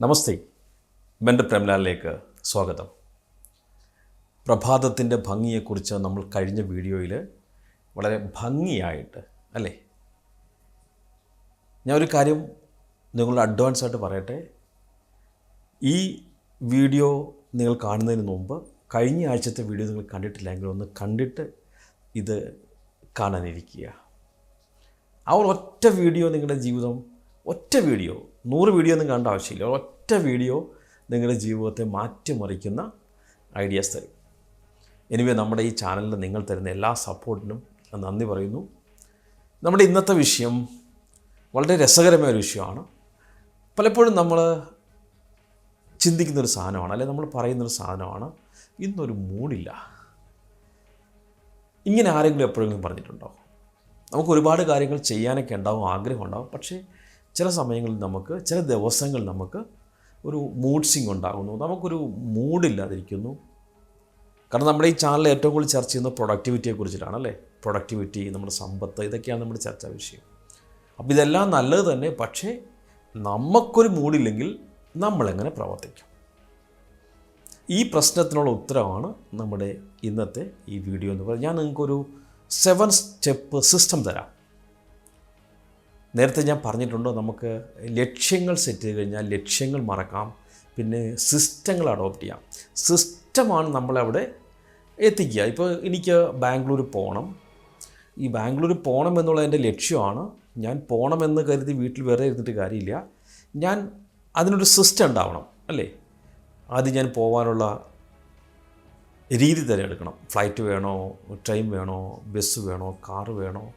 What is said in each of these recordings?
നമസ്തേ. മെന്റെ പ്രേംലാലിലേക്ക് സ്വാഗതം. പ്രഭാതത്തിന്റെ ഭംഗിയെക്കുറിച്ച് നമ്മൾ കഴിഞ്ഞ വീഡിയോയിൽ വളരെ ഭംഗിയായിട്ട് അല്ലേ? ഞാൻ ഒരു കാര്യം നിങ്ങൾ അഡ്വാൻസ് ആയിട്ട് പറയട്ടെ. ഈ വീഡിയോ നിങ്ങൾ കാണുന്നതിന് മുമ്പ് കഴിഞ്ഞ ആഴ്ചത്തെ വീഡിയോ നിങ്ങൾ കണ്ടിട്ടില്ലെങ്കിൽ ഒന്ന് കണ്ടിട്ട് ഇത് കാണാനിരിക്കുക. ആ ഒരു ഒറ്റ വീഡിയോ നിങ്ങളുടെ ജീവിതം ഒറ്റ വീഡിയോ നൂറ് വീഡിയോ ഒന്നും കണ്ട ആവശ്യമില്ല. ഒറ്റ വീഡിയോ നിങ്ങളുടെ ജീവിതത്തെ മാറ്റിമറിക്കുന്ന ഐഡിയാസ് തരും. എനിവേ നമ്മുടെ ഈ ചാനലിൽ നിങ്ങൾ തരുന്ന എല്ലാ സപ്പോർട്ടിനും നന്ദി പറയുന്നു. നമ്മുടെ ഇന്നത്തെ വിഷയം വളരെ രസകരമായ ഒരു വിഷയമാണ്. പലപ്പോഴും നമ്മൾ ചിന്തിക്കുന്നൊരു സാധനമാണ് അല്ലെങ്കിൽ നമ്മൾ പറയുന്നൊരു സാധനമാണ് ഇന്നൊരു മൂടില്ല. ഇങ്ങനെ ആരെങ്കിലും എപ്പോഴെങ്കിലും പറഞ്ഞിട്ടുണ്ടോ? നമുക്ക് ഒരുപാട് കാര്യങ്ങൾ ചെയ്യാനൊക്കെ ഉണ്ടാവും ആഗ്രഹം ഉണ്ടാവും പക്ഷേ ചില സമയങ്ങളിൽ നമുക്ക് ചില ദിവസങ്ങൾ നമുക്ക് ഒരു മൂഡ് സിങ് ഉണ്ടാകുന്നു. നമുക്കൊരു മൂഡില്ലാതിരിക്കുന്നു കാരണം നമ്മുടെ ഈ ചാനലിൽ ഏറ്റവും കൂടുതൽ ചർച്ച ചെയ്യുന്നത് പ്രൊഡക്ടിവിറ്റിയെ കുറിച്ചിട്ടാണ് അല്ലേ? പ്രൊഡക്ടിവിറ്റി നമ്മുടെ സമ്പത്ത് ഇതൊക്കെയാണ് നമ്മുടെ ചർച്ചാ വിഷയം. അപ്പോൾ ഇതെല്ലാം നല്ലത് തന്നെ പക്ഷേ നമുക്കൊരു മൂഡില്ലെങ്കിൽ നമ്മളെങ്ങനെ പ്രവർത്തിക്കും? ഈ പ്രശ്നത്തിനുള്ള ഉത്തരമാണ് നമ്മുടെ ഇന്നത്തെ ഈ വീഡിയോ എന്ന് പറയുന്നത്. ഞാൻ നിങ്ങൾക്കൊരു സെവൻ സ്റ്റെപ്പ് സിസ്റ്റം തരാം. നേരത്തെ ഞാൻ പറഞ്ഞിട്ടുണ്ട് നമുക്ക് ലക്ഷ്യങ്ങൾ സെറ്റ് ചെയ്ത് കഴിഞ്ഞാൽ ലക്ഷ്യങ്ങൾ മറക്കാം പിന്നെ സിസ്റ്റങ്ങൾ അഡോപ്റ്റ് ചെയ്യാം. സിസ്റ്റമാണ് നമ്മളവിടെ എത്തിക്കുക. ഇപ്പോൾ എനിക്ക് ബാംഗ്ലൂർ പോകണം. ഈ ബാംഗ്ലൂർ പോകണം എന്നുള്ള എന്റെ ലക്ഷ്യമാണ്. ഞാൻ പോകണമെന്ന് കരുതി വീട്ടിൽ വേറെ ഇരുന്നിട്ട് കാര്യമില്ല. ഞാൻ അതിനൊരു സിസ്റ്റം ഉണ്ടാവണം അല്ലേ? ആദ്യം ഞാൻ പോകാനുള്ള രീതി തിരഞ്ഞെടുക്കണം. ഫ്ലൈറ്റ് വേണോ ട്രെയിൻ വേണോ ബസ് വേണോ കാറ് വേണോ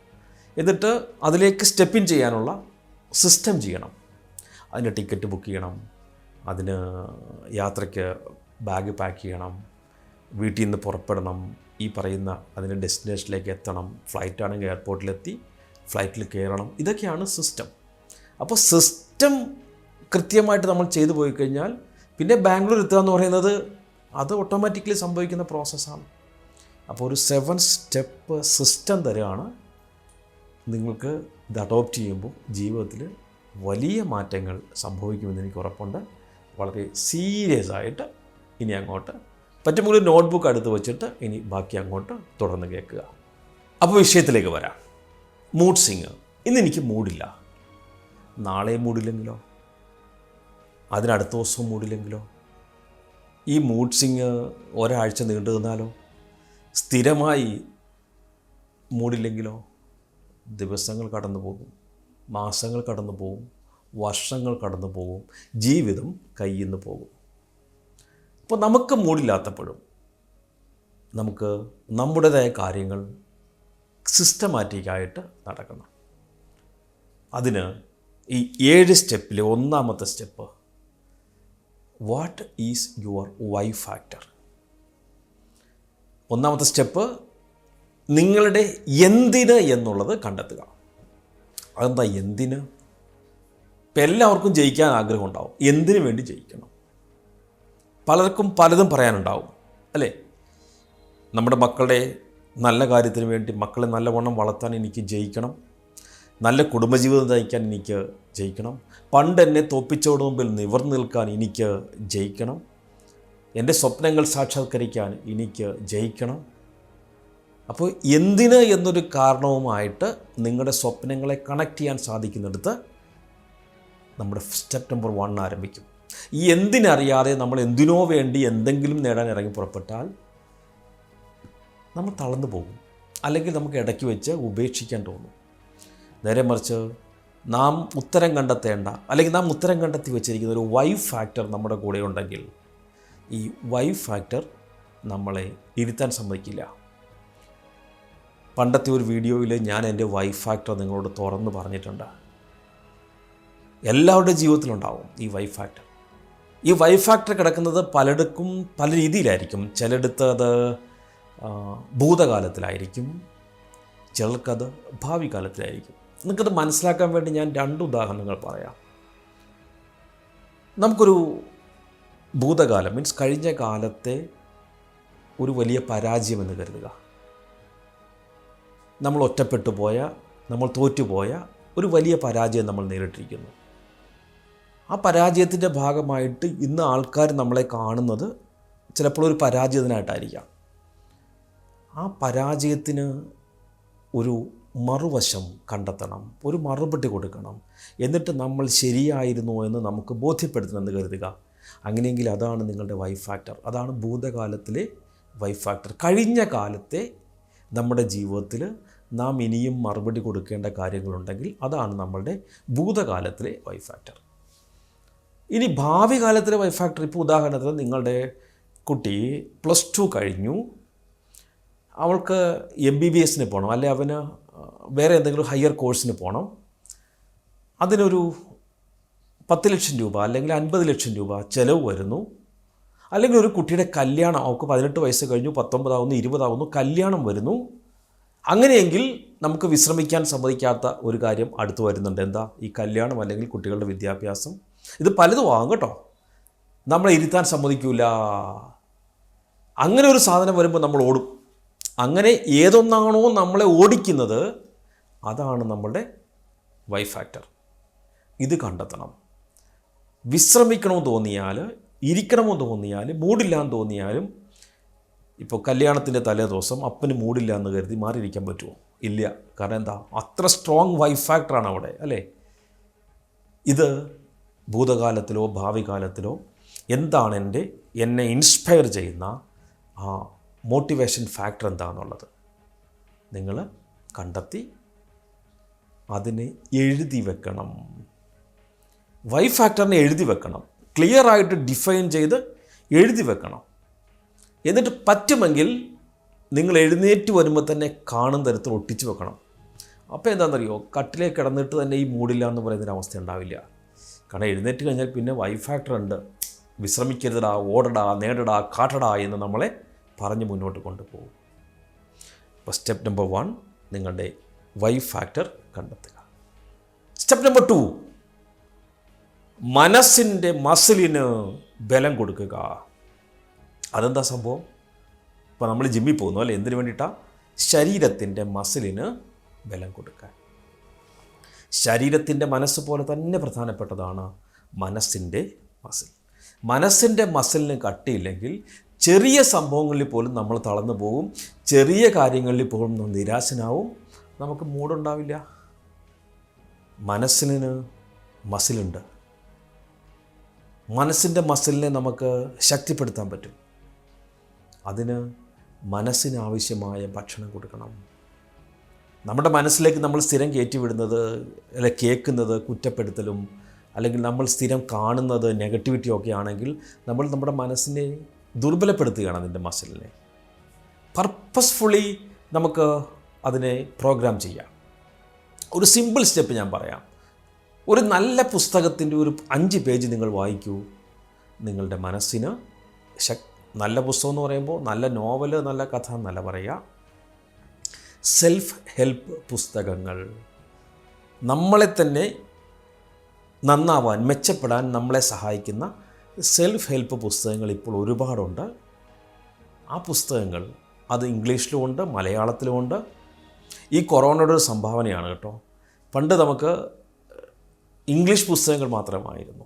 എന്നിട്ട് അതിലേക്ക് സ്റ്റെപ്പ് ഇൻ ചെയ്യാനുള്ള സിസ്റ്റം ചെയ്യണം. അതിന് ടിക്കറ്റ് ബുക്ക് ചെയ്യണം. അതിന് യാത്രയ്ക്ക് ബാഗ് പാക്ക് ചെയ്യണം. വീട്ടിൽ നിന്ന് പുറപ്പെടണം. ഈ പറയുന്ന അതിന്റെ ഡെസ്റ്റിനേഷനിലേക്ക് എത്തണം. ഫ്ലൈറ്റ് ആണെങ്കിൽ എയർപോർട്ടിലെത്തി ഫ്ലൈറ്റിൽ കയറണം ഇതൊക്കെയാണ് സിസ്റ്റം അപ്പോൾ സിസ്റ്റം കൃത്യമായിട്ട് നമ്മൾ ചെയ്തു പോയി കഴിഞ്ഞാൽ പിന്നെ ബാംഗ്ലൂർ എത്തുക എന്ന് പറയുന്നത് അത് ഓട്ടോമാറ്റിക്കലി സംഭവിക്കുന്ന പ്രോസസ്സാണ് അപ്പോൾ ഒരു സെവൻ സ്റ്റെപ്പ് സിസ്റ്റം തരികയാണ് നിങ്ങൾക്ക് ഇത് അഡോപ്റ്റ് ചെയ്യുമ്പോൾ ജീവിതത്തിൽ വലിയ മാറ്റങ്ങൾ സംഭവിക്കുമെന്ന് എനിക്ക് ഉറപ്പുണ്ട്. വളരെ സീരിയസ് ആയിട്ട് ഇനി അങ്ങോട്ട് പറ്റുമ്പോൾ ഒരു നോട്ട്ബുക്ക് അടുത്ത് വെച്ചിട്ട് ഇനി ബാക്കി അങ്ങോട്ട് തുടർന്ന് കേൾക്കുക. അപ്പോൾ വിഷയത്തിലേക്ക് വരാം. മൂഡ് സിങ് ഇന്ന് എനിക്ക് മൂഡില്ല നാളെ മൂഡില്ലെങ്കിലോ അതിനടുത്ത ദിവസവും മൂഡില്ലെങ്കിലോ ഈ മൂഡ് സിംഗ് ഒരാഴ്ച നീണ്ടു നിന്നാലോ? സ്ഥിരമായി മൂടില്ലെങ്കിലോ ദിവസങ്ങൾ കടന്നു പോകും മാസങ്ങൾ കടന്നു പോകും വർഷങ്ങൾ കടന്നു പോകും ജീവിതം കയ്യിൽ പോകും. അപ്പോൾ നമുക്ക് മൂടില്ലാത്തപ്പോഴും നമുക്ക് നമ്മുടേതായ കാര്യങ്ങൾ സിസ്റ്റമാറ്റിക്കായിട്ട് നടക്കണം. അതിന് ഈ ഏഴ് സ്റ്റെപ്പിലെ ഒന്നാമത്തെ step what is your why factor ഒന്നാമത്തെ സ്റ്റെപ്പ് നിങ്ങളുടെ എന്തിന് എന്നുള്ളത് കണ്ടെത്തുക. അതെന്താ എന്തിന്? ഇപ്പം എല്ലാവർക്കും ജയിക്കാൻ ആഗ്രഹം ഉണ്ടാവും എന്തിനു വേണ്ടി ജയിക്കണം? പലർക്കും പലതും പറയാനുണ്ടാവും അല്ലേ? നമ്മുടെ മക്കളുടെ നല്ല കാര്യത്തിന് വേണ്ടി മക്കളെ നല്ലവണ്ണം വളർത്താൻ എനിക്ക് ജയിക്കണം. നല്ല കുടുംബജീവിതം നയിക്കാൻ എനിക്ക് ജയിക്കണം. പണ്ട് എന്നെ തോപ്പിച്ചോട് മുമ്പിൽ നിവർന്നു നിൽക്കാൻ എനിക്ക് ജയിക്കണം. എന്റെ സ്വപ്നങ്ങൾ സാക്ഷാത്കരിക്കാൻ എനിക്ക് ജയിക്കണം. അപ്പോൾ എന്തിന് എന്നൊരു കാരണവുമായിട്ട് നിങ്ങളുടെ സ്വപ്നങ്ങളെ കണക്ട് ചെയ്യാൻ സാധിക്കുന്നിടത്ത് നമ്മുടെ സ്റ്റെപ്പ് നമ്പർ വൺ ആരംഭിക്കും. ഈ എന്തിനറിയാതെ നമ്മൾ എന്തിനോ വേണ്ടി എന്തെങ്കിലും നേടാൻ ഇറങ്ങി പുറപ്പെട്ടാൽ നമ്മൾ തളർന്നു പോകും. അല്ലെങ്കിൽ നമുക്ക് ഇടയ്ക്ക് വെച്ച് ഉപേക്ഷിക്കാൻ തോന്നും. നേരെ മറിച്ച് നാം ഉത്തരം കണ്ടെത്തേണ്ട അല്ലെങ്കിൽ നാം ഉത്തരം കണ്ടെത്തി വെച്ചിരിക്കുന്ന ഒരു വൈ ഫാക്ടർ നമ്മുടെ കൂടെ ഉണ്ടെങ്കിൽ ഈ വൈ ഫാക്ടർ നമ്മളെ ഇരുത്താൻ സമ്മതിക്കില്ല. പണ്ടത്തെ ഒരു വീഡിയോയിൽ ഞാൻ എന്റെ വൈഫ് ഫാക്ടർ നിങ്ങളോട് തുറന്ന് പറഞ്ഞിട്ടുണ്ട്. എല്ലാവരുടെ ജീവിതത്തിലുണ്ടാവും ഈ വൈഫ് ഫാക്ടർ ഈ വൈഫ് ഫാക്ടർ കിടക്കുന്നത് പലയിടക്കും പല രീതിയിലായിരിക്കും. ചിലയിടത്ത് അത് ഭൂതകാലത്തിലായിരിക്കും. ചിലർക്കത് ഭാവി കാലത്തിലായിരിക്കും. നിങ്ങൾക്കത് മനസ്സിലാക്കാൻ വേണ്ടി ഞാൻ രണ്ട് ഉദാഹരണങ്ങൾ പറയാം. നമുക്കൊരു ഭൂതകാലം മീൻസ് കഴിഞ്ഞ കാലത്തെ ഒരു വലിയ പരാജയം എന്ന് കരുതുക. നമ്മൾ ഒറ്റപ്പെട്ടു പോയ നമ്മൾ തോറ്റുപോയ ഒരു വലിയ പരാജയം നമ്മൾ നേരിട്ടിരിക്കുന്നു. ആ പരാജയത്തിന്റെ ഭാഗമായിട്ട് ഇന്ന് ആൾക്കാർ നമ്മളെ കാണുന്നത് ചിലപ്പോൾ ഒരു പരാജയത്തിനായിട്ടായിരിക്കാം. ആ പരാജയത്തിന് ഒരു മറുവശം കണ്ടെത്തണം ഒരു മറുപടി കൊടുക്കണം. എന്നിട്ട് നമ്മൾ ശരിയായിരുന്നു എന്ന് നമുക്ക് ബോധ്യപ്പെടുത്തണമെന്ന് കരുതുക. അങ്ങനെയെങ്കിൽ അതാണ് നിങ്ങളുടെ വൈ ഫാക്ടർ. അതാണ് ഭൂതകാലത്തിലെ വൈ ഫാക്ടർ. കഴിഞ്ഞ കാലത്തെ നമ്മുടെ ജീവിതത്തിൽ നാം ഇനിയും മറുപടി കൊടുക്കേണ്ട കാര്യങ്ങളുണ്ടെങ്കിൽ അതാണ് നമ്മളുടെ ഭൂതകാലത്തിലെ വൈ ഫാക്ടർ ഇനി ഭാവി കാലത്തിലെ വൈ ഫാക്ടർ ഇപ്പോൾ ഉദാഹരണത്തിന് നിങ്ങളുടെ കുട്ടി പ്ലസ് ടു കഴിഞ്ഞു. അവൾക്ക് എം ബി ബി എസിന് പോകണം അല്ലെ അവന് വേറെ എന്തെങ്കിലും ഹയർ കോഴ്സിന് പോകണം അതിനൊരു പത്ത് ലക്ഷം രൂപ അല്ലെങ്കിൽ അൻപത് ലക്ഷം രൂപ ചിലവ് വരുന്നു. അല്ലെങ്കിൽ ഒരു കുട്ടിയുടെ കല്യാണം അവൾക്ക് പതിനെട്ട് വയസ്സ് കഴിഞ്ഞു പത്തൊമ്പതാവുന്നു ഇരുപതാവുന്നു കല്യാണം വരുന്നു. അങ്ങനെയെങ്കിൽ നമുക്ക് വിശ്രമിക്കാൻ സമ്മതിക്കാത്ത ഒരു കാര്യം അടുത്തു വരുന്നുണ്ട്. എന്താ? ഈ കല്യാണം അല്ലെങ്കിൽ കുട്ടികളുടെ വിദ്യാഭ്യാസം. ഇത് പലതും ആകും കേട്ടോ. നമ്മളെ ഇരുത്താൻ സമ്മതിക്കൂല. അങ്ങനെ ഒരു സാധനം വരുമ്പോൾ നമ്മൾ ഓടും. അങ്ങനെ ഏതൊന്നാണോ നമ്മളെ ഓടിക്കുന്നത് അതാണ് നമ്മളുടെ വൈ ഫാക്ടർ. ഇത് കണ്ടെത്തണം. വിശ്രമിക്കണമെന്ന് തോന്നിയാൽ ഇരിക്കണമെന്ന് തോന്നിയാൽ മൂടില്ലാന്ന് തോന്നിയാലും ഇപ്പോൾ കല്യാണത്തിന്റെ തലേ ദിവസം അപ്പന് മൂടില്ല എന്ന് കരുതി മാറിയിരിക്കാൻ പറ്റുമോ? ഇല്ല. കാരണം എന്താ? അത്ര സ്ട്രോങ് വൈഫ് ഫാക്ടറാണ് അവിടെ അല്ലേ? ഇത് ഭൂതകാലത്തിലോ ഭാവി കാലത്തിലോ എന്താണ് എന്റെ എന്നെ ഇൻസ്പയർ ചെയ്യുന്ന ആ മോട്ടിവേഷൻ ഫാക്ടർ എന്താണെന്നുള്ളത് നിങ്ങൾ കണ്ടെത്തി അതിനെ എഴുതി വെക്കണം. വൈഫ് ഫാക്ടറിനെ എഴുതി വെക്കണം. ക്ലിയർ ആയിട്ട് ഡിഫൈൻ ചെയ്ത് എഴുതി വെക്കണം. എന്നിട്ട് പറ്റുമെങ്കിൽ നിങ്ങൾ എഴുന്നേറ്റ് വരുമ്പോൾ തന്നെ കാണുന്ന തരത്തിൽ ഒട്ടിച്ച് വെക്കണം. അപ്പോൾ എന്താണെന്നറിയോ? കട്ടിലേക്ക് കിടന്നിട്ട് തന്നെ ഈ മൂടില്ല എന്ന് പറയുന്നൊരു അവസ്ഥ ഉണ്ടാവില്ല. കാരണം എഴുന്നേറ്റ് കഴിഞ്ഞാൽ പിന്നെ വൈ ഫാക്ടർ ഉണ്ട്. വിശ്രമിക്കരുതടാ ഓടടാ നേടടാ കാട്ടടാ എന്ന് നമ്മളെ പറഞ്ഞ് മുന്നോട്ട് കൊണ്ടുപോകും. അപ്പോൾ സ്റ്റെപ്പ് നമ്പർ വൺ നിങ്ങളുടെ വൈ ഫാക്ടർ കണ്ടെത്തുക. സ്റ്റെപ്പ് നമ്പർ ടു മനസ്സിന്റെ മസിലിന് ബലം കൊടുക്കുക. അതെന്താ സംഭവം? ഇപ്പോൾ നമ്മൾ ജിമ്മിൽ പോകുന്നു അല്ലേ? എന്തിനു വേണ്ടിയിട്ടാണ് ശരീരത്തിന്റെ മസിലിന് ബലം കൊടുക്കാൻ. ശരീരത്തിന്റെ മനസ്സ് പോലെ തന്നെ പ്രധാനപ്പെട്ടതാണ് മനസ്സിന്റെ മസിൽ. മനസ്സിന്റെ മസിലിന് കട്ടിയില്ലെങ്കിൽ ചെറിയ സംഭവങ്ങളിൽ പോലും നമ്മൾ തളർന്നു പോകും. ചെറിയ കാര്യങ്ങളിൽ പോലും നമ്മൾ നിരാശനാവും. നമുക്ക് മൂടുണ്ടാവില്ല മനസ്സിന് മസിലുണ്ട്. മനസ്സിന്റെ മസിലിനെ നമുക്ക് ശക്തിപ്പെടുത്താൻ പറ്റും. അതിന് മനസ്സിനാവശ്യമായ ഭക്ഷണം കൊടുക്കണം. നമ്മുടെ മനസ്സിലേക്ക് നമ്മൾ സ്ഥിരം കയറ്റിവിടുന്നത് അല്ലെ കേൾക്കുന്നത് കുറ്റപ്പെടുത്തലും അല്ലെങ്കിൽ നമ്മൾ സ്ഥിരം കാണുന്നത് നെഗറ്റിവിറ്റി ഒക്കെ ആണെങ്കിൽ നമ്മൾ നമ്മുടെ മനസ്സിനെ ദുർബലപ്പെടുത്തുകയാണ് അതിന്റെ മസിലിനെ പർപ്പസ്ഫുള്ളി നമുക്ക് അതിനെ പ്രോഗ്രാം ചെയ്യാം. ഒരു സിമ്പിൾ സ്റ്റെപ്പ് ഞാൻ പറയാം. ഒരു നല്ല പുസ്തകത്തിന്റെ ഒരു അഞ്ച് പേജ് നിങ്ങൾ വായിക്കൂ. നിങ്ങളുടെ മനസ്സിന് ശക് നല്ല പുസ്തകം എന്ന് പറയുമ്പോൾ നല്ല നോവൽ നല്ല കഥ എന്നല്ല പറയുക. സെൽഫ് ഹെൽപ്പ് പുസ്തകങ്ങൾ. നമ്മളെ തന്നെ നന്നാവാൻ മെച്ചപ്പെടാൻ നമ്മളെ സഹായിക്കുന്ന സെൽഫ് ഹെൽപ്പ് പുസ്തകങ്ങൾ ഇപ്പോൾ ഒരുപാടുണ്ട്. ആ പുസ്തകങ്ങൾ അത് ഇംഗ്ലീഷിലുമുണ്ട് മലയാളത്തിലുമുണ്ട്. ഈ കൊറോണയുടെ ഒരു സംഭാവനയാണ് കേട്ടോ. പണ്ട് നമുക്ക് ഇംഗ്ലീഷ് പുസ്തകങ്ങൾ മാത്രമായിരുന്നു.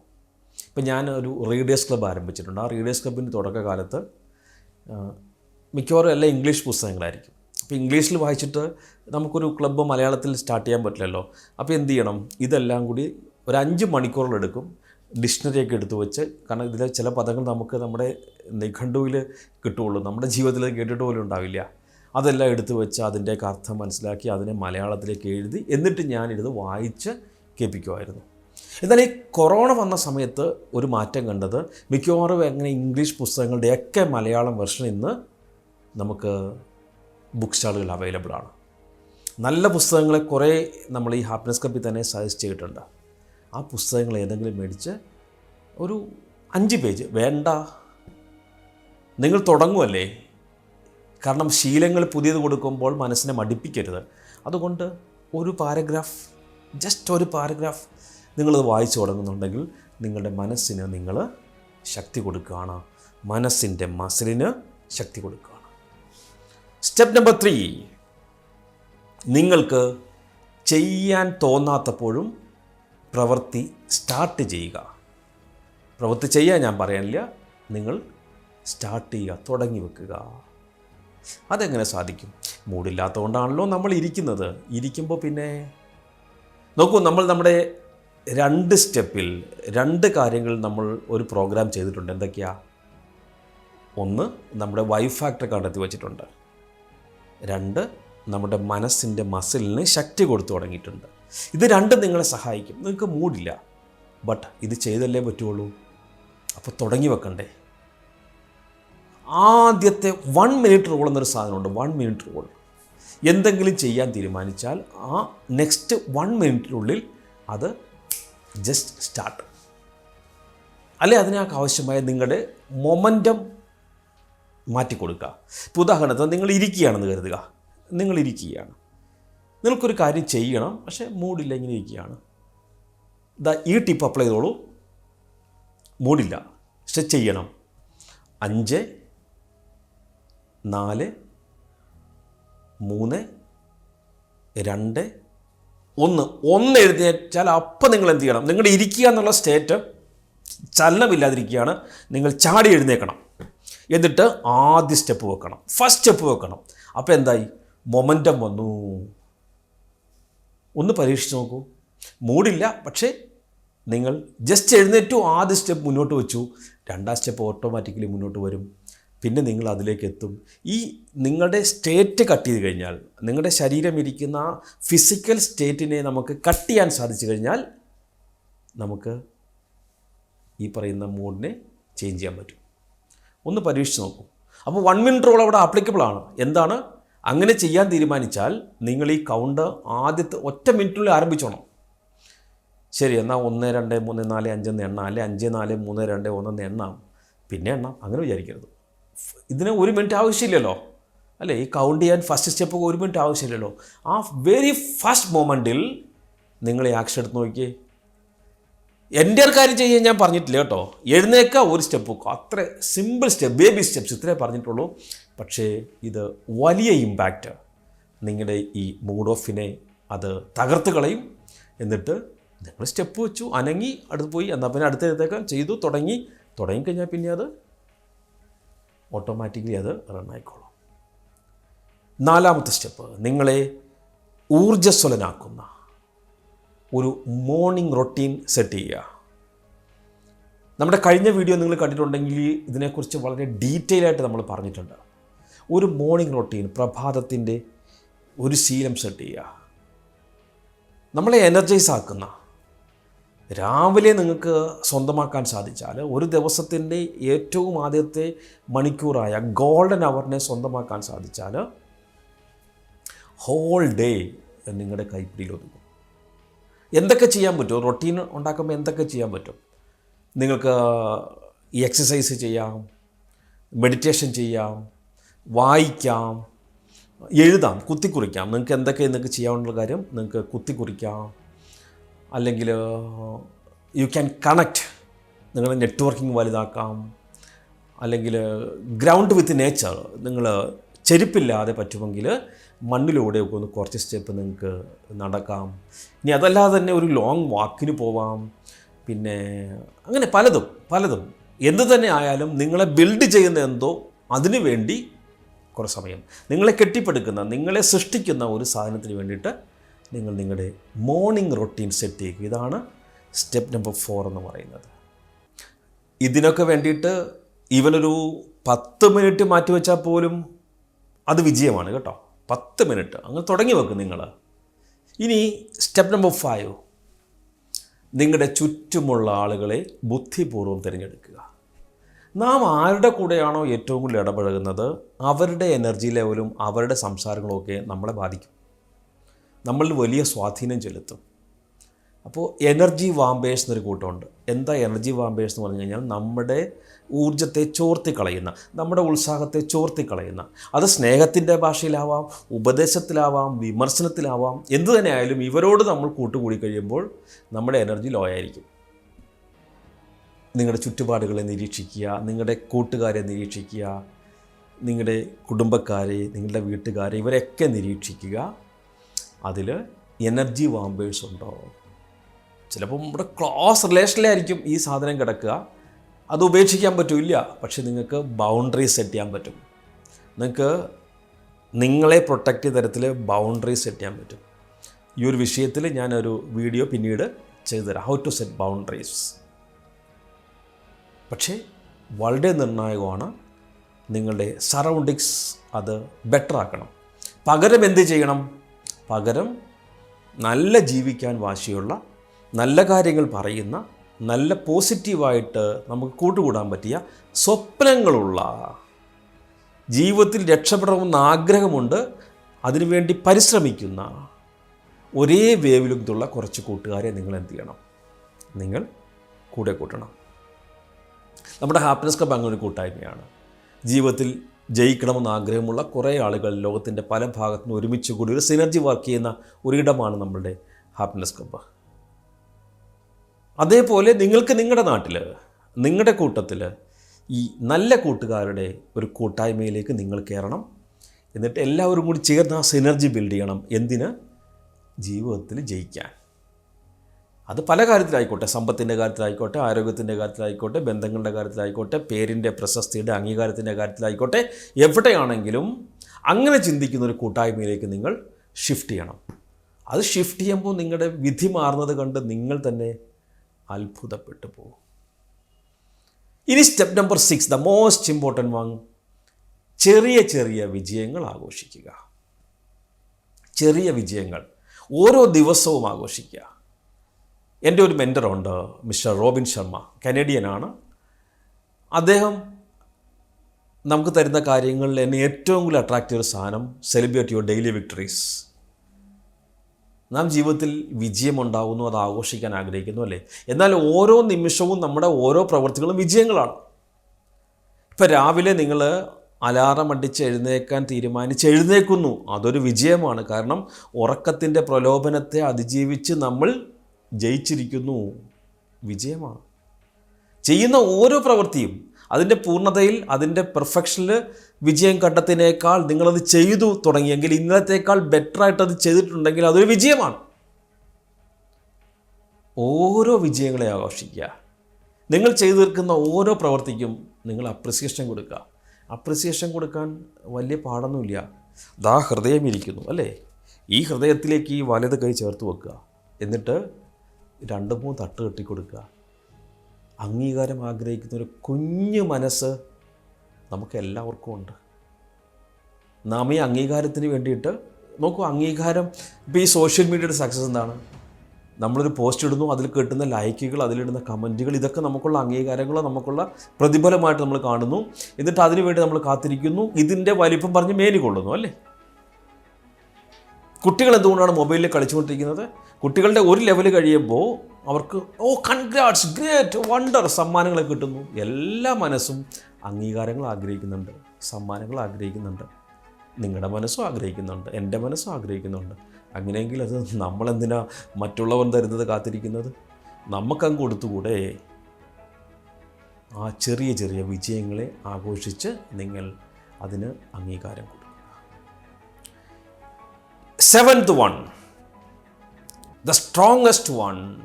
ഇപ്പം ഞാൻ ഒരു റീഡേഴ്സ് ക്ലബ്ബ് ആരംഭിച്ചിട്ടുണ്ട്. ആ റീഡേഴ്സ് ക്ലബിന്റെ തുടക്കകാലത്ത് മിക്കവാറും എല്ലാം ഇംഗ്ലീഷ് പുസ്തകങ്ങളായിരിക്കും. അപ്പോൾ ഇംഗ്ലീഷിൽ വായിച്ചിട്ട് നമുക്കൊരു ക്ലബ്ബ് മലയാളത്തിൽ സ്റ്റാർട്ട് ചെയ്യാൻ പറ്റില്ലല്ലോ. അപ്പോൾ എന്ത് ചെയ്യണം? ഇതെല്ലാം കൂടി ഒരു അഞ്ച് മണിക്കൂറിലെടുക്കും ഡിക്ഷണറിയൊക്കെ എടുത്തു വെച്ച്. കാരണം ഇതിലെ ചില പദങ്ങൾ നമുക്ക് നമ്മുടെ നിഘണ്ടുവിൽ കിട്ടുകയുള്ളൂ. നമ്മുടെ ജീവിതത്തിൽ കേട്ടിട്ട് പോലും ഉണ്ടാവില്ല. അതെല്ലാം എടുത്തു വെച്ച് അതിന്റെയൊക്കെ അർത്ഥം മനസ്സിലാക്കി അതിനെ മലയാളത്തിലേക്ക് എഴുതി എന്നിട്ട് ഞാനിത് വായിച്ച് കേൾപ്പിക്കുമായിരുന്നു. എന്നാൽ ഈ കൊറോണ വന്ന സമയത്ത് ഒരു മാറ്റം കണ്ടത് മിക്കവാറും എങ്ങനെ ഇംഗ്ലീഷ് പുസ്തകങ്ങളുടെയൊക്കെ മലയാളം വെർഷൻ ഇന്ന് നമുക്ക് ബുക്ക് സ്റ്റാളുകൾ അവൈലബിൾ ആണ്. നല്ല പുസ്തകങ്ങളെ കുറേ നമ്മൾ ഈ ഹാപ്പിനെസ് കപ്പിൽ തന്നെ സജസ്റ്റ് ചെയ്തിട്ടുണ്ട്. ആ പുസ്തകങ്ങൾ ഏതെങ്കിലും മേടിച്ച് ഒരു അഞ്ച് പേജ് വേണ്ട. നിങ്ങൾ തുടങ്ങുമല്ലേ കാരണം ശീലങ്ങൾ പുതിയത് കൊടുക്കുമ്പോൾ മനസ്സിനെ മടിപ്പിക്കരുത്. അതുകൊണ്ട് ഒരു പാരഗ്രാഫ് ജസ്റ്റ് ഒരു പാരഗ്രാഫ് നിങ്ങളത് വായിച്ചു തുടങ്ങുന്നുണ്ടെങ്കിൽ നിങ്ങളുടെ മനസ്സിന് നിങ്ങൾ ശക്തി കൊടുക്കുകയാണ്. മനസ്സിന്റെ മസിലിന് ശക്തി കൊടുക്കുകയാണ്. സ്റ്റെപ്പ് നമ്പർ ത്രീ നിങ്ങൾക്ക് ചെയ്യാൻ തോന്നാത്തപ്പോഴും പ്രവൃത്തി സ്റ്റാർട്ട് ചെയ്യുക. പ്രവൃത്തി ചെയ്യാൻ ഞാൻ പറയാനില്ല. നിങ്ങൾ സ്റ്റാർട്ട് ചെയ്യുക തുടങ്ങി വെക്കുക. അതെങ്ങനെ സാധിക്കും? മൂടില്ലാത്തതുകൊണ്ടാണല്ലോ നമ്മൾ ഇരിക്കുന്നത്. ഇരിക്കുമ്പോൾ പിന്നെ നോക്കൂ നമ്മൾ നമ്മുടെ രണ്ട് സ്റ്റെപ്പിൽ രണ്ട് കാര്യങ്ങൾ നമ്മൾ ഒരു പ്രോഗ്രാം ചെയ്തിട്ടുണ്ട്. എന്തൊക്കെയാണ് ഒന്ന് നമ്മുടെ വൈഫ് ഫാക്ടർ കണ്ടെത്തി വച്ചിട്ടുണ്ട്. രണ്ട് നമ്മുടെ മനസ്സിന്റെ മസിലിന് ശക്തി കൊടുത്തു തുടങ്ങിയിട്ടുണ്ട്. ഇത് രണ്ടും നിങ്ങളെ സഹായിക്കും. നിങ്ങൾക്ക് മൂടില്ല ബട്ട് ഇത് ചെയ്തല്ലേ പറ്റുള്ളൂ? അപ്പോൾ തുടങ്ങി വെക്കണ്ടേ. ആദ്യത്തെ വൺ മിനിറ്റ് റോൾ എന്നൊരു സാധനമുണ്ട്. One minute rule. എന്തെങ്കിലും ചെയ്യാൻ തീരുമാനിച്ചാൽ ആ നെക്സ്റ്റ് വൺ മിനിറ്റിനുള്ളിൽ അത് ജസ്റ്റ് സ്റ്റാർട്ട് അല്ലെ? അതിനൊക്കെ ആവശ്യമായ നിങ്ങളുടെ മൊമന്റം മാറ്റിക്കൊടുക്കുക. ഇപ്പോൾ ഉദാഹരണത്തിന് നിങ്ങൾ ഇരിക്കുകയാണെന്ന് കരുതുക. നിങ്ങൾ ഇരിക്കുകയാണ്. നിങ്ങൾക്കൊരു കാര്യം ചെയ്യണം പക്ഷേ മൂടില്ല ഇങ്ങനെ ഇരിക്കുകയാണ്. ഇതാ ഈ ടിപ്പ് അപ്ലൈ ചെയ്തോളൂ. മൂടില്ല പക്ഷെ ചെയ്യണം. അഞ്ച് നാല് മൂന്ന് രണ്ട് ഒന്ന് ഒന്ന് എഴുന്നേറ്റാൽ അപ്പം നിങ്ങൾ എന്ത് ചെയ്യണം? നിങ്ങൾ ഇരിക്കുക എന്നുള്ള സ്റ്റേറ്റ് ചലനമില്ലാതിരിക്കുകയാണ്. നിങ്ങൾ ചാടി എഴുന്നേക്കണം എന്നിട്ട് ആദ്യ സ്റ്റെപ്പ് വെക്കണം. ഫസ്റ്റ് സ്റ്റെപ്പ് വെക്കണം. അപ്പോൾ എന്തായി? മൊമന്റം വന്നു. ഒന്ന് പരീക്ഷിച്ച് നോക്കൂ. മൂടില്ല പക്ഷേ നിങ്ങൾ ജസ്റ്റ് എഴുന്നേറ്റു ആദ്യ സ്റ്റെപ്പ് മുന്നോട്ട് വെച്ചു. രണ്ടാം സ്റ്റെപ്പ് ഓട്ടോമാറ്റിക്കലി മുന്നോട്ട് വരും. പിന്നെ നിങ്ങൾ അതിലേക്ക് എത്തും ഈ നിങ്ങളുടെ സ്റ്റേറ്റ് കട്ട് ചെയ്ത് കഴിഞ്ഞാൽ നിങ്ങളുടെ ശരീരം ഇരിക്കുന്ന ആ ഫിസിക്കൽ സ്റ്റേറ്റിനെ നമുക്ക് കട്ട് ചെയ്യാൻ സാധിച്ചു കഴിഞ്ഞാൽ നമുക്ക് ഈ പറയുന്ന മൂഡിനെ ചേഞ്ച് ചെയ്യാൻ പറ്റും. ഒന്ന് പരീക്ഷിച്ച് നോക്കൂ. അപ്പോൾ വൺ മിനിറ്റ് റോൾ അവിടെ ആപ്ലിക്കബിൾ ആണ്. എന്താണ്? അങ്ങനെ ചെയ്യാൻ തീരുമാനിച്ചാൽ നിങ്ങൾ ഈ കൗണ്ട് ആദ്യത്തെ ഒറ്റ മിനിറ്റിനുള്ളിൽ ആരംഭിച്ചോണം. ശരി എന്നാൽ ഒന്ന് രണ്ട് മൂന്ന് നാല് അഞ്ചെന്ന് എണ്ണാം. അല്ലെ അഞ്ച് നാല് മൂന്ന് രണ്ട് ഒന്നെന്ന് എണ്ണാം. പിന്നെ എണ്ണാം. അങ്ങനെ വിചാരിക്കരുത്. ഇതിന് ഒരു മിനിറ്റ് ആവശ്യമില്ലല്ലോ. അല്ലേ? ഈ കൗണ്ട് ചെയ്യാൻ ഫസ്റ്റ് സ്റ്റെപ്പ് ഒരു മിനിറ്റ് ആവശ്യമില്ലല്ലോ. ആ വെരി ഫസ്റ്റ് മൊമെന്റിൽ നിങ്ങൾ ഈ ആക്ഷൻ എടുത്ത് നോക്കിയേ. എന്റെ ഒരു കാര്യം ചെയ്യാൻ ഞാൻ പറഞ്ഞിട്ടില്ല കേട്ടോ. എഴുന്നേക്ക ഒരു സ്റ്റെപ്പ് അത്ര സിമ്പിൾ സ്റ്റെപ്പ് ബേബി സ്റ്റെപ്സ് ഇത്രേ പറഞ്ഞിട്ടുള്ളൂ. പക്ഷേ ഇത് വലിയ ഇമ്പാക്റ്റ് നിങ്ങളുടെ ഈ മൂഡ് ഓഫിനെ അത് തകർത്ത് കളയും. എന്നിട്ട് നിങ്ങൾ സ്റ്റെപ്പ് വെച്ചു അനങ്ങി അടുത്ത് പോയി. എന്നാൽ പിന്നെ അടുത്ത ചെയ്തു തുടങ്ങി. തുടങ്ങിക്കഴിഞ്ഞാൽ പിന്നെ അത് ഓട്ടോമാറ്റിക്കലി അത് റൺ ആയിക്കോളും. നാലാമത്തെ സ്റ്റെപ്പ് നിങ്ങളെ ഊർജസ്വലനാക്കുന്ന ഒരു മോർണിംഗ് റൊട്ടീൻ സെറ്റ് ചെയ്യുക. നമ്മുടെ കഴിഞ്ഞ വീഡിയോ നിങ്ങൾ കണ്ടിട്ടുണ്ടെങ്കിൽ ഇതിനെക്കുറിച്ച് വളരെ ഡീറ്റെയിൽ ആയിട്ട് നമ്മൾ പറഞ്ഞിട്ടുണ്ട്. ഒരു മോർണിംഗ് റൊട്ടീൻ പ്രഭാതത്തിന്റെ ഒരു ശീലം സെറ്റ് ചെയ്യുക. നമ്മളെ എനർജൈസ് ആക്കുന്ന രാവിലെ നിങ്ങൾക്ക് സ്വന്തമാക്കാൻ സാധിച്ചാൽ ഒരു ദിവസത്തിന്റെ ഏറ്റവും ആദ്യത്തെ മണിക്കൂറായ ഗോൾഡൻ അവറിനെ സ്വന്തമാക്കാൻ സാധിച്ചാൽ ഹോൾ ഡേ നിങ്ങളുടെ കൈപ്പിടിയിൽ ഒതുങ്ങും. എന്തൊക്കെ ചെയ്യാൻ പറ്റും? റൊട്ടീൻ ഉണ്ടാക്കുമ്പോൾ എന്തൊക്കെ ചെയ്യാൻ പറ്റും? നിങ്ങൾക്ക് ഈ എക്സസൈസ് ചെയ്യാം മെഡിറ്റേഷൻ ചെയ്യാം വായിക്കാം എഴുതാം കുത്തിക്കുറിക്കാം. നിങ്ങൾക്ക് എന്തൊക്കെ നിങ്ങൾക്ക് ചെയ്യാവുന്ന കാര്യം നിങ്ങൾക്ക് കുത്തിക്കുറിക്കാം. അല്ലെങ്കിൽ യു ക്യാൻ കണക്റ്റ് നിങ്ങളുടെ നെറ്റ്വർക്കിംഗ് വലുതാക്കാം. അല്ലെങ്കിൽ ഗ്രൗണ്ട് വിത്ത് നേച്ചർ നിങ്ങൾ ചെരുപ്പില്ലാതെ പറ്റുമെങ്കിൽ മണ്ണിലൂടെയൊക്കെ ഒന്ന് കുറച്ച് സ്റ്റെപ്പ് നിങ്ങൾക്ക് നടക്കാം. ഇനി അതല്ലാതെ തന്നെ ഒരു ലോങ് വാക്കിന് പോവാം. പിന്നെ അങ്ങനെ പലതും പലതും. എന്ത് തന്നെ ആയാലും നിങ്ങളെ ബിൽഡ് ചെയ്യുന്ന എന്തോ അതിനു വേണ്ടി കുറേ സമയം. നിങ്ങളെ കെട്ടിപ്പടുക്കുന്ന നിങ്ങളെ സൃഷ്ടിക്കുന്ന ഒരു സാധനത്തിന് വേണ്ടിയിട്ട് നിങ്ങൾ നിങ്ങളുടെ മോർണിംഗ് റൊട്ടീൻ സെറ്റ് ചെയ്യുക. ഇതാണ് സ്റ്റെപ്പ് നമ്പർ ഫോർ എന്ന് പറയുന്നത്. ഇതിനൊക്കെ വേണ്ടിയിട്ട് ഇവനൊരു പത്ത് മിനിറ്റ് മാറ്റിവെച്ചാൽ പോലും അത് വിജയമാണ് കേട്ടോ. പത്ത് മിനിറ്റ് അങ്ങ് തുടങ്ങി വെക്കും നിങ്ങൾ. ഇനി സ്റ്റെപ്പ് നമ്പർ ഫൈവ് നിങ്ങളുടെ ചുറ്റുമുള്ള ആളുകളെ ബുദ്ധിപൂർവം തിരഞ്ഞെടുക്കുക. നാം ആരുടെ കൂടെയാണോ ഏറ്റവും കൂടുതൽ ഇടപഴകുന്നത്? അവരുടെ എനർജി ലെവലും അവരുടെ സംസാരങ്ങളും ഒക്കെ നമ്മളെ ബാധിക്കും. നമ്മളിൽ വലിയ സ്വാധീനം ചെലുത്തും. അപ്പോൾ എനർജി വാമ്പേഴ്സ് എന്നൊരു കൂട്ടമുണ്ട്. എന്താ എനർജി വാമ്പേഴ്സ് എന്ന് പറഞ്ഞു കഴിഞ്ഞാൽ നമ്മുടെ ഊർജത്തെ ചോർത്തിക്കളയുന്ന നമ്മുടെ ഉത്സാഹത്തെ ചോർത്തിക്കളയുന്ന അത് സ്നേഹത്തിന്റെ ഭാഷയിലാവാം ഉപദേശത്തിലാവാം വിമർശനത്തിലാവാം. എന്തു തന്നെ ആയാലും ഇവരോട് നമ്മൾ കൂട്ടുകൂടി കഴിയുമ്പോൾ നമ്മുടെ എനർജി ലോ ആയിരിക്കും. നിങ്ങളുടെ ചുറ്റുപാടുകളെ നിരീക്ഷിക്കുക നിങ്ങളുടെ കൂട്ടുകാരെ നിരീക്ഷിക്കുക നിങ്ങളുടെ കുടുംബക്കാരെ നിങ്ങളുടെ വീട്ടുകാരെ ഇവരെയൊക്കെ നിരീക്ഷിക്കുക. അതിൽ എനർജി വാമ്പേഴ്സ് ഉണ്ടോ? ചിലപ്പോൾ നമ്മുടെ ക്ലോസ് റിലേഷനിലായിരിക്കും ഈ സാധനം കിടക്കുക. അത് ഉപേക്ഷിക്കാൻ പറ്റില്ല. പക്ഷെ നിങ്ങൾക്ക് ബൗണ്ടറി സെറ്റ് ചെയ്യാൻ പറ്റും. നിങ്ങൾക്ക് നിങ്ങളെ പ്രൊട്ടക്റ്റ് ചെയ്ത തരത്തിൽ ബൗണ്ടറി സെറ്റ് ചെയ്യാൻ പറ്റും. ഈ ഒരു വിഷയത്തിൽ ഞാനൊരു വീഡിയോ പിന്നീട് ചെയ്തുതരാം ഹൗ ടു സെറ്റ് ബൗണ്ടറീസ് പക്ഷേ വളരെ നിർണായകമാണ് നിങ്ങളുടെ സറൗണ്ടിങ്സ് അത് ബെറ്റർ ആക്കണം. പകരം എന്ത് ചെയ്യണം? പകരം നല്ല ജീവിക്കാൻ വാശിയുള്ള നല്ല കാര്യങ്ങൾ പറയുന്ന നല്ല പോസിറ്റീവായിട്ട് നമുക്ക് കൂട്ടുകൂടാൻ പറ്റിയ സ്വപ്നങ്ങളുള്ള ജീവിതത്തിൽ രക്ഷപ്പെടണമെന്ന് ആഗ്രഹമുണ്ട് അതിനുവേണ്ടി പരിശ്രമിക്കുന്ന ഒരേ വേവിലുമുള്ള കുറച്ച് കൂട്ടുകാരെ നിങ്ങൾ എന്ത് ചെയ്യണം? നിങ്ങൾ കൂടെ കൂട്ടണം. നമ്മുടെ ഹാപ്പിനെസ് ക്ലബ് അങ്ങനെ ഒരു കൂട്ടായ്മയാണ്. ജീവിതത്തിൽ ജയിക്കണമെന്ന് ആഗ്രഹമുള്ള കുറേ ആളുകൾ ലോകത്തിന്റെ പല ഭാഗത്തു നിന്ന് ഒരുമിച്ച് കൂടി ഒരു സിനർജി വർക്ക് ചെയ്യുന്ന ഒരിടമാണ് നമ്മളുടെ ഹാപ്പിനെസ് ക്ലബ്ബ് അതേപോലെ നിങ്ങൾക്ക് നിങ്ങളുടെ നാട്ടിൽ നിങ്ങളുടെ കൂട്ടത്തിൽ ഈ നല്ല കൂട്ടുകാരുടെ ഒരു കൂട്ടായ്മയിലേക്ക് നിങ്ങൾ കയറണം. എന്നിട്ട് എല്ലാവരും കൂടി ചേർന്ന് ആ സിനർജി ബിൽഡ് ചെയ്യണം. എന്തിന്? ജീവിതത്തിൽ ജയിക്കാൻ. അത് പല കാര്യത്തിലായിക്കോട്ടെ സമ്പത്തിന്റെ കാര്യത്തിലായിക്കോട്ടെ ആരോഗ്യത്തിന്റെ കാര്യത്തിലായിക്കോട്ടെ ബന്ധങ്ങളുടെ കാര്യത്തിലായിക്കോട്ടെ പേരിന്റെ പ്രശസ്തിയുടെ അംഗീകാരത്തിന്റെ കാര്യത്തിലായിക്കോട്ടെ എവിടെയാണെങ്കിലും അങ്ങനെ ചിന്തിക്കുന്ന ഒരു കൂട്ടായ്മയിലേക്ക് നിങ്ങൾ ഷിഫ്റ്റ് ചെയ്യണം. അത് ഷിഫ്റ്റ് ചെയ്യുമ്പോൾ നിങ്ങളുടെ വിധി മാറുന്നത് കണ്ട് നിങ്ങൾ തന്നെ അത്ഭുതപ്പെട്ടു പോകും. ഇനി step number six the most important one ചെറിയ ചെറിയ വിജയങ്ങൾ ആഘോഷിക്കുക. ചെറിയ വിജയങ്ങൾ ഓരോ ദിവസവും ആഘോഷിക്കുക. എന്റെ ഒരു മെന്ററുണ്ട് മിസ്റ്റർ റോബിൻ ശർമ്മ കനേഡിയനാണ്. അദ്ദേഹം നമുക്ക് തരുന്ന കാര്യങ്ങളിൽ എന്നെ ഏറ്റവും കൂടുതൽ അട്രാക്റ്റ് ചെയ്ത സാധനം സെലിബ്രേറ്റ് യുവർ ഡെയിലി വിക്ടറീസ് നാം ജീവിതത്തിൽ വിജയമുണ്ടാകുന്നു അത് ആഘോഷിക്കാൻ ആഗ്രഹിക്കുന്നു അല്ലേ? എന്നാൽ ഓരോ നിമിഷവും നമ്മുടെ ഓരോ പ്രവൃത്തികളും വിജയങ്ങളാണ്. ഇപ്പം രാവിലെ നിങ്ങൾ അലാറം അടിച്ച് എഴുന്നേക്കാൻ തീരുമാനിച്ച് എഴുന്നേക്കുന്നു അതൊരു വിജയമാണ്. കാരണം ഉറക്കത്തിന്റെ പ്രലോഭനത്തെ അതിജീവിച്ച് നമ്മൾ ജയിച്ചിരിക്കുന്നു വിജയമാണ്. ചെയ്യുന്ന ഓരോ പ്രവൃത്തിയും അതിന്റെ പൂർണതയിൽ അതിന്റെ പെർഫെക്ഷനിൽ വിജയം കണ്ടതിനേക്കാൾ നിങ്ങളത് ചെയ്തു തുടങ്ങിയെങ്കിൽ ഇന്നലത്തേക്കാൾ ബെറ്ററായിട്ട് അത് ചെയ്തിട്ടുണ്ടെങ്കിൽ അതൊരു വിജയമാണ്. ഓരോ വിജയങ്ങളെ ആഘോഷിക്കുക. നിങ്ങൾ ചെയ്തു തീർക്കുന്ന ഓരോ പ്രവൃത്തിക്കും നിങ്ങൾ അപ്രിസിയേഷൻ കൊടുക്കുക. അപ്രിസിയേഷൻ കൊടുക്കാൻ വലിയ പാടൊന്നുമില്ല. ദാ ഹൃദയം ഇരിക്കുന്നു അല്ലേ? ഈ ഹൃദയത്തിലേക്ക് ഈ വലത് കൈ ചേർത്ത് വെക്കുക. എന്നിട്ട് രണ്ട് മൂന്ന് തട്ട് കെട്ടിക്കൊടുക്കുക. അംഗീകാരം ആഗ്രഹിക്കുന്ന ഒരു കുഞ്ഞു മനസ്സ് നമുക്ക് എല്ലാവർക്കും ഉണ്ട്. നാം ഈ അംഗീകാരത്തിന് വേണ്ടിയിട്ട് നോക്കൂ അംഗീകാരം ഇപ്പോൾ ഈ സോഷ്യൽ മീഡിയയുടെ സക്സസ് എന്താണ്? നമ്മളൊരു പോസ്റ്റ് ഇടുന്നു അതിൽ കിട്ടുന്ന ലൈക്കുകൾ അതിലിടുന്ന കമന്റുകൾ ഇതൊക്കെ നമുക്കുള്ള അംഗീകാരങ്ങളോ നമുക്കുള്ള പ്രതിഫലമായിട്ട് നമ്മൾ കാണുന്നു. എന്നിട്ട് അതിനുവേണ്ടി നമ്മൾ കാത്തിരിക്കുന്നു. ഇതിന്റെ വലിപ്പം പറഞ്ഞ് കൊള്ളുന്നു അല്ലേ? കുട്ടികൾ എന്തുകൊണ്ടാണ് മൊബൈലിൽ കളിച്ചുകൊണ്ടിരിക്കുന്നത്? കുട്ടികളുടെ ഒരു ലെവൽ കഴിയുമ്പോൾ അവർക്ക് ഓ കൺഗ്രാറ്റ്സ് ഗ്രേറ്റ് വണ്ടർ സമ്മാനങ്ങൾ കിട്ടുന്നു. എല്ലാ മനസ്സും അംഗീകാരങ്ങൾ ആഗ്രഹിക്കുന്നുണ്ട്. സമ്മാനങ്ങൾ ആഗ്രഹിക്കുന്നുണ്ട്. നിങ്ങളുടെ മനസ്സും ആഗ്രഹിക്കുന്നുണ്ട്. എന്റെ മനസ്സും ആഗ്രഹിക്കുന്നുണ്ട്. അങ്ങനെയെങ്കിൽ അത് നമ്മളെന്തിനാ മറ്റുള്ളവൻ തരുന്നത് കാത്തിരിക്കുന്നത്? നമുക്കങ്ങ് കൊടുത്തുകൂടെ? ആ ചെറിയ ചെറിയ വിജയങ്ങളെ ആഘോഷിച്ച് നിങ്ങൾ അതിന് അംഗീകാരം കൊടുക്കുക seventh one the strongest one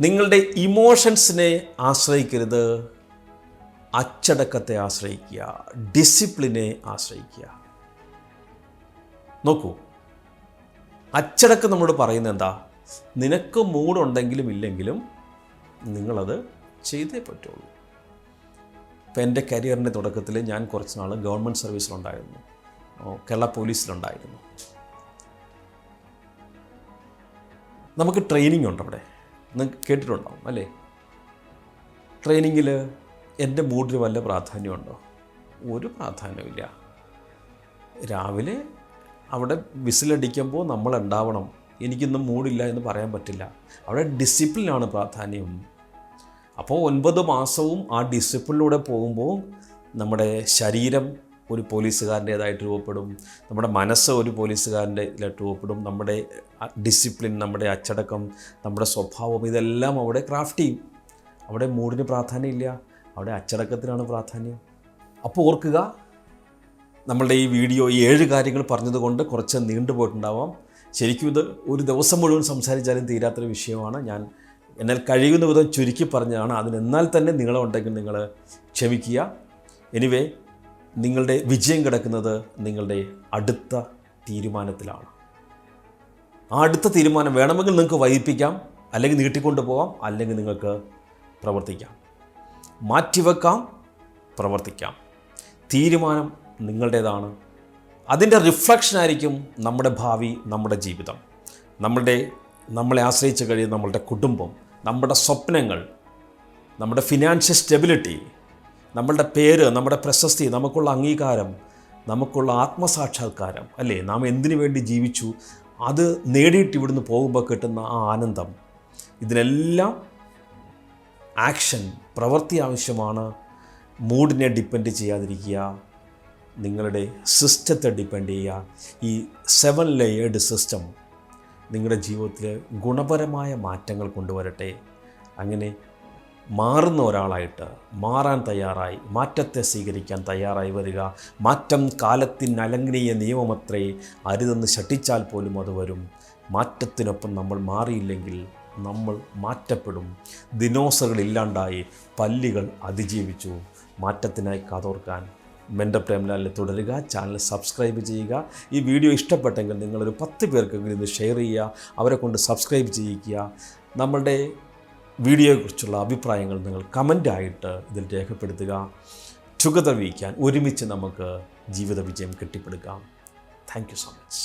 നിങ്ങളുടെ ഇമോഷൻസിനെ ആശ്രയിക്കരുത്. അച്ചടക്കത്തെ ആശ്രയിക്കുക. ഡിസിപ്ലിനെ ആശ്രയിക്കുക. നോക്കൂ. അച്ചടക്കം നമ്മോട് പറയുന്നത് എന്താ? നിനക്ക് മൂടുണ്ടെങ്കിലും ഇല്ലെങ്കിലും നിങ്ങളത് ചെയ്തേ പറ്റുള്ളൂ. ഇപ്പം എന്റെ കരിയറിന്റെ തുടക്കത്തിൽ ഞാൻ കുറച്ച് നാൾ ഗവൺമെന്റ് സർവീസിലുണ്ടായിരുന്നു കേരള പോലീസിലുണ്ടായിരുന്നു. നമുക്ക് ട്രെയിനിങ് ഉണ്ട് അവിടെ. നിങ്ങൾക്ക് കേട്ടിട്ടുണ്ടാവും അല്ലേ? ട്രെയിനിങ്ങിൽ എന്റെ മൂഡിന് വല്ല പ്രാധാന്യമുണ്ടോ? ഒരു പ്രാധാന്യമില്ല രാവിലെ അവിടെ വിസിലടിക്കുമ്പോൾ നമ്മൾ ഉണ്ടാവണം എനിക്കിന്നും മൂടില്ല എന്ന് പറയാൻ പറ്റില്ല. അവിടെ ഡിസിപ്ലിനാണ് പ്രാധാന്യം. അപ്പോൾ ഒൻപത് മാസവും ആ ഡിസിപ്ലിനിലൂടെ പോകുമ്പോൾ നമ്മുടെ ശരീരം ഒരു പോലീസുകാരന്റേതായിട്ട് രൂപപ്പെടും. നമ്മുടെ മനസ്സ് ഒരു പോലീസുകാരന്റെ ഇതിലായിട്ട് രൂപപ്പെടും. നമ്മുടെ ഡിസിപ്ലിൻ നമ്മുടെ അച്ചടക്കം നമ്മുടെ സ്വഭാവം ഇതെല്ലാം അവിടെ ക്രാഫ്റ്റ് ചെയ്യും. അവിടെ മൂടിന് പ്രാധാന്യമില്ല. അവിടെ അച്ചടക്കത്തിനാണ് പ്രാധാന്യം. അപ്പോൾ ഓർക്കുക നമ്മളുടെ ഈ വീഡിയോ ഈ ഏഴ് കാര്യങ്ങൾ പറഞ്ഞതുകൊണ്ട് കുറച്ച് നീണ്ടുപോയിട്ടുണ്ടാവാം ശരിക്കും ഇത് ഒരു ദിവസം മുഴുവൻ സംസാരിച്ചാലും തീരാത്തൊരു വിഷയമാണ്. ഞാൻ എന്നാൽ കഴിയുന്ന വിധം ചുരുക്കി പറഞ്ഞതാണ്. അതിനെന്നാൽ തന്നെ നിങ്ങളുണ്ടെങ്കിൽ നിങ്ങൾ ക്ഷമിക്കുക. എനിവേ നിങ്ങളുടെ വിജയം കിടക്കുന്നത് നിങ്ങളുടെ അടുത്ത തീരുമാനത്തിലാണ്. ആ അടുത്ത തീരുമാനം വേണമെങ്കിൽ നിങ്ങൾക്ക് വൈകിപ്പിക്കാം അല്ലെങ്കിൽ നീട്ടിക്കൊണ്ടു പോകാം അല്ലെങ്കിൽ നിങ്ങൾക്ക് പ്രവർത്തിക്കാം. മാറ്റിവെക്കാം പ്രവർത്തിക്കാം. തീരുമാനം നിങ്ങളുടേതാണ്. അതിന്റെ റിഫ്ലക്ഷൻ ആയിരിക്കും നമ്മുടെ ഭാവി നമ്മുടെ ജീവിതം. നമ്മുടെ നമ്മളെ ആശ്രയിച്ച് കഴിയുന്ന നമ്മളുടെ കുടുംബം നമ്മുടെ സ്വപ്നങ്ങൾ നമ്മുടെ ഫിനാൻഷ്യൽ സ്റ്റെബിലിറ്റി നമ്മളുടെ പേര് നമ്മുടെ പ്രശസ്തി നമുക്കുള്ള അംഗീകാരം നമുക്കുള്ള ആത്മസാക്ഷാത്കാരം അല്ലേ? നാം എന്തിനു വേണ്ടി ജീവിച്ചു? അത് നേടിയിട്ട് ഇവിടുന്ന് പോകുമ്പോൾ കിട്ടുന്ന ആ ആനന്ദം. ഇതിനെല്ലാം ആക്ഷൻ പ്രവൃത്തി ആവശ്യമാണ്. മൂഡിനെ ഡിപ്പെൻഡ് ചെയ്യാതിരിക്കുക. നിങ്ങളുടെ സിസ്റ്റത്തെ ഡിപ്പെൻഡ് ചെയ്യുക. ഈ സെവൻ ലെയേർഡ് സിസ്റ്റം നിങ്ങളുടെ ജീവിതത്തിൽ ഗുണപരമായ മാറ്റങ്ങൾ കൊണ്ടുവരട്ടെ. അങ്ങനെ മാറുന്ന ഒരാളായിട്ട് മാറാൻ തയ്യാറായി മാറ്റത്തെ സ്വീകരിക്കാൻ തയ്യാറായി വരിക. മാറ്റം കാലത്തിന് അലങ്കനീയ നിയമമത്രേ അരുതെന്ന് ശഠിച്ചാൽ പോലും അത് വരും. മാറ്റത്തിനൊപ്പം നമ്മൾ മാറിയില്ലെങ്കിൽ നമ്മൾ മാറ്റപ്പെടും. ദിനോസറുകൾ ഇല്ലാണ്ടായി പല്ലികൾ അതിജീവിച്ചു. മാറ്റത്തിനായി കാതോർക്കാൻ മെന്റർ പ്രേംലാലിനെ തുടരുക. ചാനൽ സബ്സ്ക്രൈബ് ചെയ്യുക. ഈ വീഡിയോ ഇഷ്ടപ്പെട്ടെങ്കിൽ നിങ്ങളൊരു പത്ത് പേർക്കെങ്കിലും ഇത് ഷെയർ ചെയ്യുക. അവരെ കൊണ്ട് സബ്സ്ക്രൈബ് ചെയ്യിക്കുക. നമ്മളുടെ വീഡിയോയെക്കുറിച്ചുള്ള അഭിപ്രായങ്ങൾ നിങ്ങൾ കമന്റായിട്ട് ഇതിൽ രേഖപ്പെടുത്തുക. ടുഗദർ വീക്കാൻ ഒരുമിച്ച് നമുക്ക് ജീവിത വിജയം കെട്ടിപ്പടുക്കാം. Thank so much